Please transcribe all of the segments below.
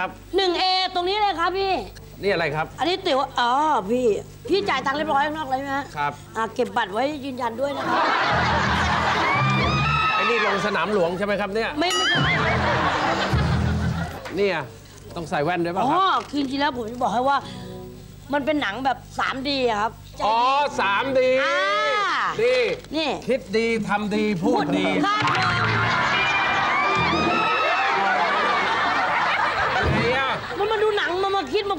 ครับหนึ่งเอตรงนี้เลยครับพี่ นี่อะไรครับ อันนี้ติ๋วอ๋อพี่ พี่จ่ายตังค์เรียบร้อยข้างนอกเลยไหมฮะครับอ่าเก็บบัตรไว้ยืนยันด้วยนะครับไอ้นี่ลงสนามหลวงใช่ไหมครับเนี่ยไม่ไม่ใช่เนี่ยต้องใส่แว่นด้วยป่ะอ๋อครับคือจริงๆแล้วผมจะบอกให้ว่า มันเป็นหนังแบบ 3D อะครับใจอ๋อดี สามดีอ่าดีนี่ คิดดีทำดีพูดดี ครับไง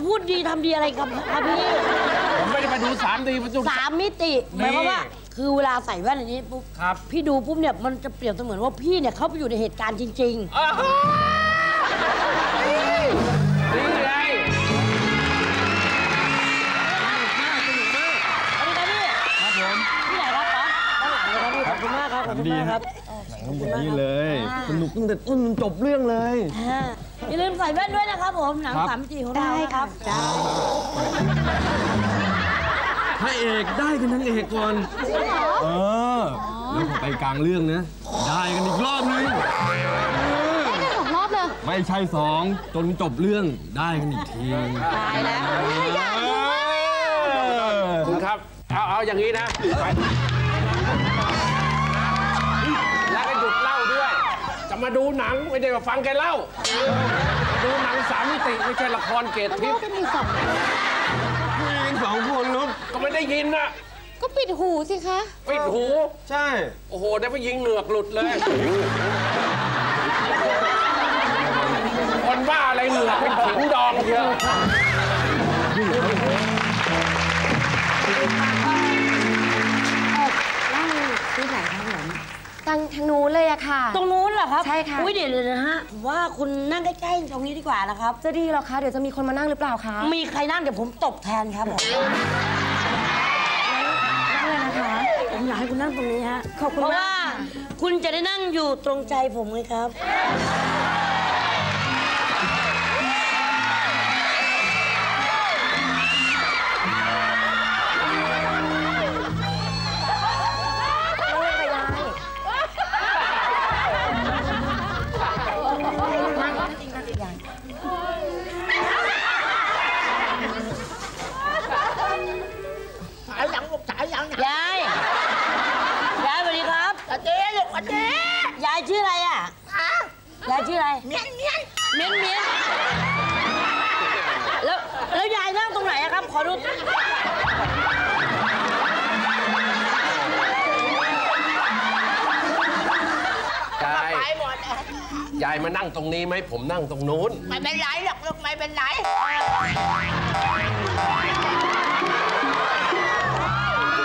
พูดดีทำดีอะไรกับครับพี่ผมไม่ได้มาดูสามดีมาดู สามมิติหมายความว่า คือเวลาใส่แว่นอันนี้ปุ๊บครับ พี่ดูปุ๊บเนี่ยมันจะเปรียบเสมือนว่าพี่เนี่ยเข้าไปอยู่ในเหตุการณ์จริงอ้าวนี่ไงๆเอาดีครับพี่ครับผม พี่ไหนครับป๋าด้านหลังเลยครับพี่ขอบคุณมากครับขอบคุณมากครับ นี่เลย สนุกตั้งแต่ต้นจนจบเรื่องเลย อ่าอย่าลืมใส่แว่นด้วยนะครับผม หนังครับ สามมิติของเรานะครับจ้าพระเอกได้กันทั้งเอกก่อน เออ แล้วพอไปกลางเรื่องนะ ได้กันอีกรอบนึง ได้สองรอบเลยไม่ใช่สองจนจบเรื่องได้กันอีกทีตายแล้วอยากดูมากคุณครับ เอาเอาอย่างนี้นะไป มาดูหนังไม่ได้มาฟังแกเล่า ดูหนังสามมิติไม่ใช่ละครเกตทิพย์กันอยู่สองผู้หญิงสองคนลูกก็ไม่ได้ยินนะก็ปิดหูสิคะ ปิดหู ใช่ โอ้โห ได้ไปยิงเหงือกหลุดเลย คนบ้าอะไรเหงือกเป็นขิงดองเชียวนั่ ทางทางนู้นเลยอะค่ะ ตรงนู้นเหรอครับใช่ค่ะ อุ้ยเดี๋ยวเลยนะฮะผมว่าคุณนั่งใกล้ๆตรงนี้ดีกว่านะครับ จะดีเหรอคะ เดี๋ยวจะมีคนมานั่งหรือเปล่าคะมีใครนั่งเดี๋ยวผมตบแทนครับผมนั่งเลยนะคะ ผมอยากให้คุณนั่งตรงนี้ฮะขอบคุณเพราะมากว่าคุณจะได้นั่งอยู่ตรงใจผมเลยครับายมานั่งตรงนี้ไหมผมนั่งตรงนู้น ไม่เป็นไรหรอกลูกไม่เป็นไร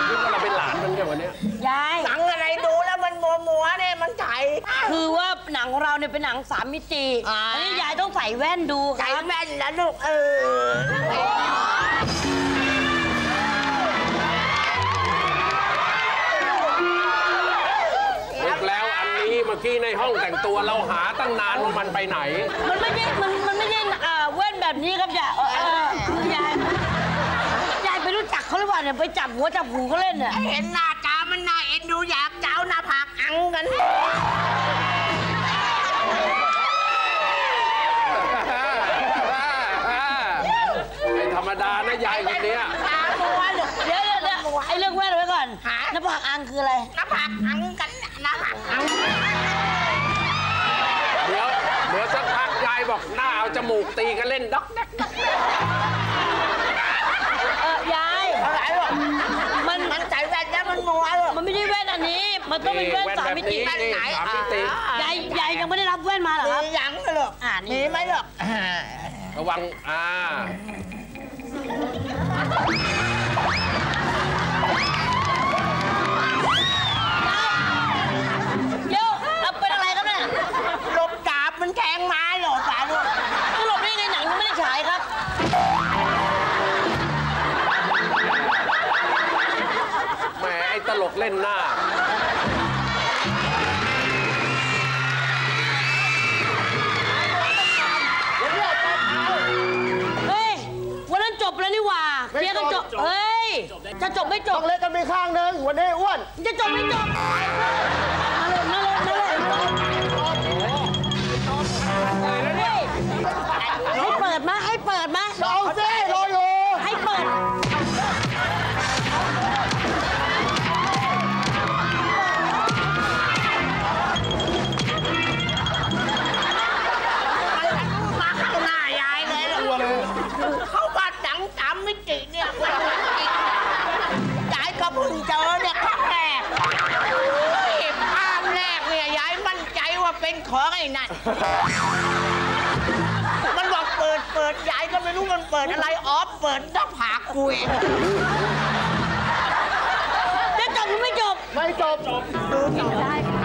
คิดว่าเราเป็นหลานมันแค่วันเนี้ยยาย หนังอะไรดูแล้วมันมัวมัวๆเนี่ยมันใจคือว่าหนังของเราเนี่ยเป็นหนังสามมิติอ่าอันนี้ยายต้องใส่แว่นดูคใจรับ แม่นแล้วลูกเออ อันนี้เมื่อกี้ในห้องแต่งตัวเราหาตั้งนานว่ามันไปไหน มันไม่ใช่มันมันไม่ใช่อ่าแว่นแบบนี้ครับยายเออเออคือยายยายไปรู้จักเขาหรือเปล่าเนี่ยไปจับหัวจับหูเขาเล่นเนี่ยเห็นหน้าตามันน่าเอ็นดูอยากเจ้าหน้าผากอังกัน ไม่ธรรมดานะยายคนเนี้ยตามัวลูกเดี๋ยวเดี๋ยวเดี๋ยวไอ้เรื่องแว่นไว้ก่อนหา หน้าผากอังคืออะไร หน้าผากอังกัน หน้าเอาจมูกตีกันเล่นด็อกแดกด็อกแดกเออยายอะไรหรอกมันมันใจแว่นแล้วมันมัวลูกมันไม่ได้แว่นอันนี้ มันต้องเป็นแว่นแว่นสามแบบมิตินี้แว่นนี่ไหนสามมิติยายยายยังไม่ได้รับแว่นมาเหรอครับมียังเหรออ่านี่มีไหมเหรอระวังอ่า ลกเล่นหน้า เฮ้ย วันนั้นจบแล้วนี่หว่าเคลียร์กันจบ เฮ้ย จะจบไม่จบเล็กกันไปข้างหนึ่งวันนี้อ้วน จะจบไม่จบ มันบอกเปิดเปิดยายก็ไม่รู้มันเปิดอะไรอ๋อเปิดหน้าผากกูเองจะจบหรือไม่จบ ไม่จบ ดูต่อ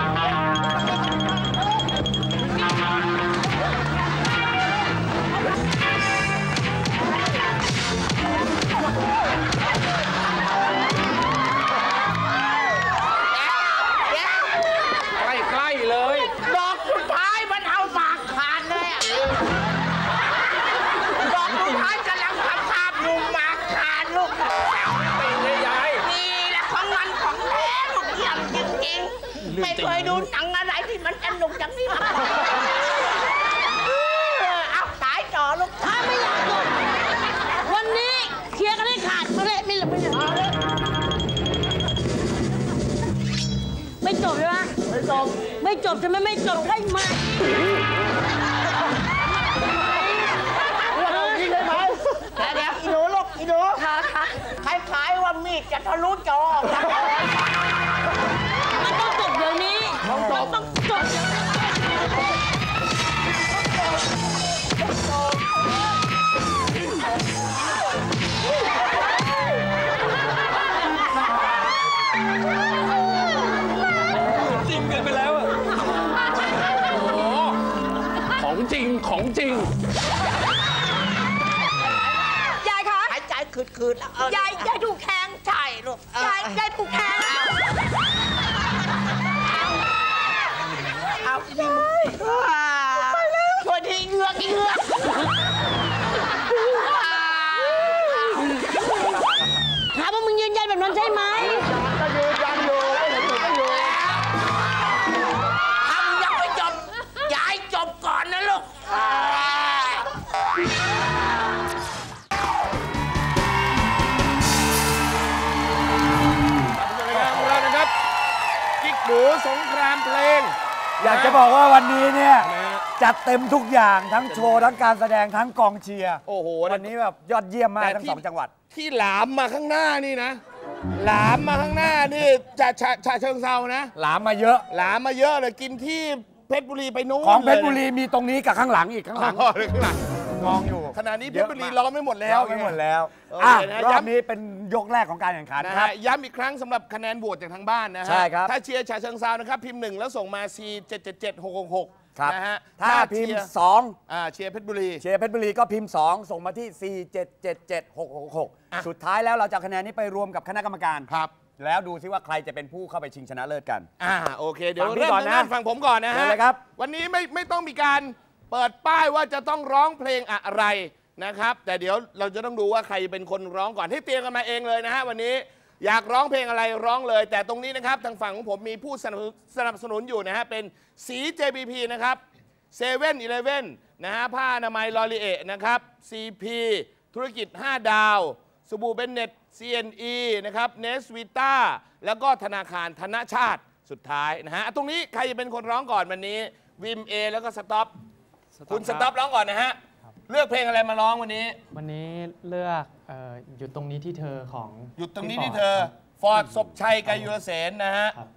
ดูหนังอะไรที่มันสนุกอย่างนี้มาก่อนเออเอาสายต่อลูกถ้าไม่อยากจบวันนี้เคลียร์กันให้ขาดไม่ได้ไม่ไม่ไม่จบใช่ไหมไม่จบไม่จบใช่ไหมไม่จบใช่ไหมอ้วนเอาที่ได้ไหมแต่เดี๋ยวอีหนูลูกอีหนูค่ะค่ะคล้ายๆว่ามีดจะทะลุจอ มันต้องจดจริงกันไปแล้วอะของจริงของจริง ยายคะ หายใจคืดๆแล้วเออยายยายถูกแทง ใช่ลูกเออยายยายถูกแทง อาอีนี่ช่วยทีเหงือกอีเหงือก อยากจะบอกว่าวันนี้เนี่ยจัดเต็มทุกอย่างทั้งโชว์ทั้งการแสดงทั้งกองเชียร์โอ้โหวันนี้แบบยอดเยี่ยมมากแต่ทั้งที่สองจังหวัด ที่หลามมาข้างหน้านี่นะ หลามมาข้างหน้านี่จะฉะฉะเชิงเซานะ หลามมาเยอะ หลามมาเยอะเลยกินที่เพชรบุรีไปนู้นของเพชรบุลรียมีตรงนี้กับข้างหลังอีกข้างหลังอ๋อข้างหลัง มองอยู่ขณะนี้เพเยชอะรบุรีมากล้อมไม่หมดแล้วแล้วไม่หมดแล้วโอเคอะนะรอบย้ำนี้เป็นยกแรกของการแข่งขันนะครับฮะย้ำอีกครั้งสำหรับคะแนนโหวตจากทางบ้านนะฮะใช่ครับถ้าเชียร์ฉะเชิงเซานะครับพิมพ์หนึ่งแล้วส่งมา C 7 7 7 6 6 6ครับนะฮะถ้าพิมเชียพ์ร์สองอ่าเชียร์เพชรบุรี เชียร์เพชรบุรีก็พิมพ์ 2 ส่งมาที่ 4 7 7 7 6 6อะ6สุดท้ายแล้วเราจะเอาคะแนนนี้ไปรวมกับคณะกรรมการครับ แล้วดูซิว่าใครจะเป็นผู้เข้าไปชิงชนะเลิศกัน อ่าโอเค เดี๋ยวฟังพี่เริ่มก่อนทางนะด้านฝั่งผมก่อนนะเชิฮะญเลยครับ วันนี้ไม่ไม่ต้องมีการ เปิดป้ายว่าจะต้องร้องเพลงอะไรนะครับ แต่เดี๋ยวเราจะต้องดูว่าใครเป็นคนร้องก่อนให้เตรียมกันมาเองเลยนะฮะวันนี้อยากร้องเพลงอะไรร้องเลย แต่ตรงนี้นะครับทางฝั่งของผมมีผู้สนับสนับสนุนอยู่นะฮะเป็นสี JBP นะครับเซเว่นอีเลฟเว่นนะฮะผ้าอนามัยลอรีเอนะครับ CP ธุรกิจ 5 ดาวสบู่เบนเน็ต CNE นะครับเนสวิต้าแล้วก็ธนาคารธนชาติสุดท้ายนะฮะอะตรงนี้ใครจะเป็นคนร้องก่อนวันนี้วิมเอแล้วก็สต็อป คุณสต็อปร้องก่อนนะฮะ เลือกเพลงอะไรมาร้องวันนี้ วันนี้เลือกเอ่อหยุดตรงนี้ที่เธอของหยุดตรงนี้พี่ที่ฟเธอครับฟอร์ดศพชัยกายุรเสนนะฮะ ครับ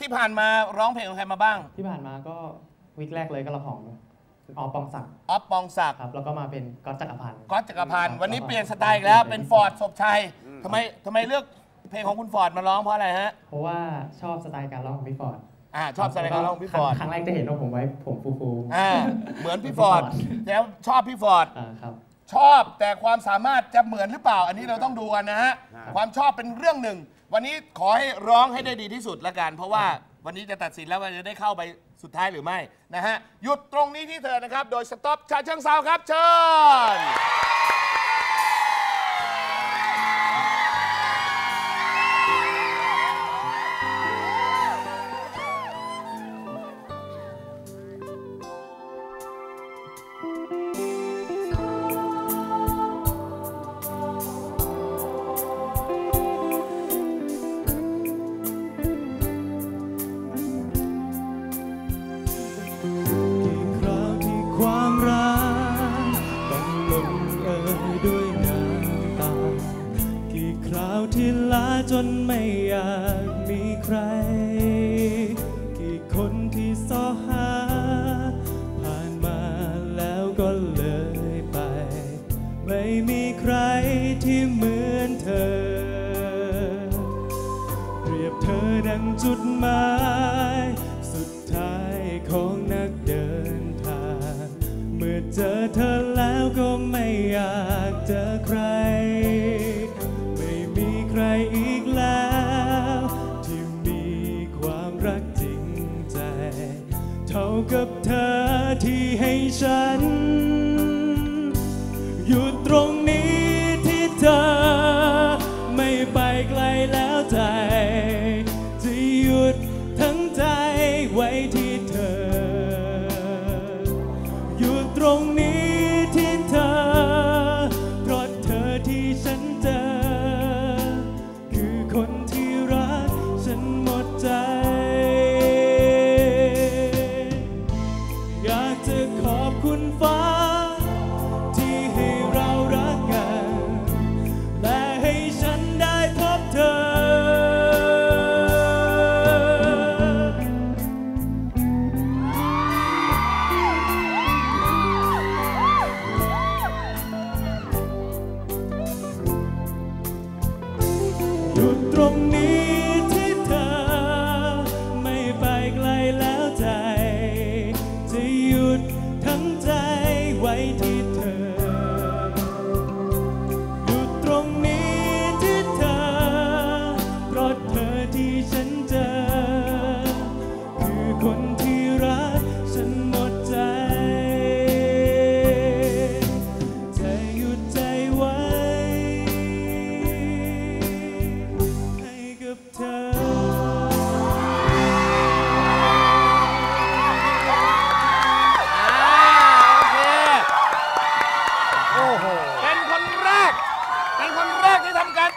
ที่ผ่านมาร้องเพลงของใครมาบ้าง ที่ผ่านมาก็วีคแรกเลยก็เราของออปปองศักดิ์ออฟปองศักดิ์ครับ แล้วก็มาเป็นก๊อตจักรพันธ์ก๊อตจักรพันธ์วันนี้เปลี่ยนสไตล์อีกแล้วเป็นฟอร์ดศพชัยทำไมทำไมเลือกเพลงของคุณฟอร์ดมาร้องเพราะอะไรฮะ เพราะว่าชอบสไตล์การร้องของพี่ฟอร์ด อ่าชอบสไตล์การร้องของพี่ฟอร์ดครั้งแรกจะเห็นว่าผมไว้ผมฟูอ่าเหมือนพี่ฟอร์ดแล้วชอบพี่ฟอร์ดๆอ่าครับชอบแต่ความสามารถจะเหมือนหรือเปล่า อันนี้เราต้องดูกันนะฮะความชอบเป็นเรื่องหนึ่ง วันนี้ขอให้ร้องให้ได้ดีที่สุดละกัน เพราะว่าวันนี้จะตัดสินแล้วว่าจะได้เข้าไปสุดท้ายหรือไม่นะฮะหยุดตรงนี้ที่เธอนะครับ โดยสต็อปชาเชิงเซาครับเชิญาวที่ลาจนไม่อยากมีใคร กี่คนที่ซอหา ผ่านมาแล้วก็เลยไป ไม่มีใครที่เหมือนเธอ เปรียบเธอดังจุดหมาย สุดท้ายของนักเดินทาง เมื่อเจอเธอแล้วก็ไม่อยากเจอใคร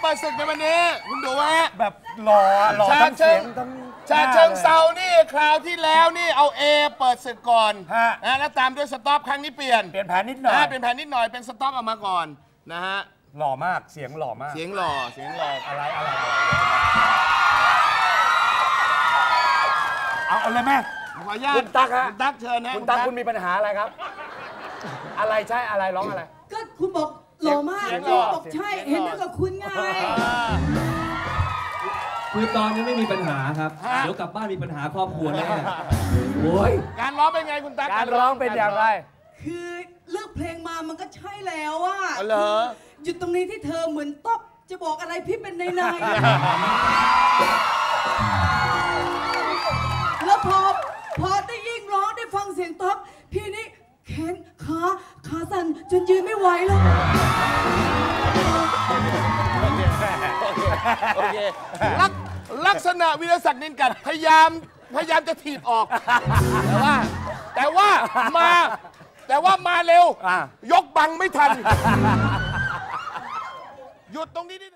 เปิดศึกในวันนี้ คุณดูฮะแบบหล่อหล่อชาทั้งเชิเสียงงทั้งชาเชิงเซานี่คราวที่แล้วนี่เอา A เปิดศึกก่อนฮะ นะแล้วตามด้วยสต็อปครั้งนี้เปลี่ยนเปลี่ยนแผนนิดหน่อยนะเป็นแผนนิดหน่อยเป็นสต็อปออกมาก่อนนะฮะหล่อมากเสียงหล่อมากเสียงหล่อเสียงหล่ออะไรอะไรอะไรเอาเอาเลยแม่ ขออนุญาตคุณตั๊กฮะ คุณตั๊กเชิญนะคุณตั๊กคุณมีปัญหาอะไรครับ อะไรใช่อะไรร้องอะไร ก็คุณบอก หล่อมากเสียงหจูล่อ บอกใช่ เห็นด้วยกับคุณไง คือตอนนี้ไม่มีปัญหาครับเดี๋ยวกลับบ้านมีปัญหาครอบครัวแน่โอ้ย การร้องเป็นไงคุณตั๊ก การร้องเป็นอย่างไร คือเลือกเพลงมามันก็ใช่แล้วอะอ๋อเหรอ หยุดตรงนี้ที่เธอเหมือนต๊อกจะบอกอะไรพี่เป็นในในแล้วพอพอได้ยิ่งร้องได้ฟังเสียงต๊อกพี่นี่แขนขาขาสั่นจนยืนไม่ไหวแล้ว โอเคลักลักษณะวิรศักดิ์นินกัดพยายามพยายามจะถีบออก แต่ว่า แต่ว่ามา แต่ว่ามาเร็วอะยกบังไม่ทัน หยุดตรงนี้นิด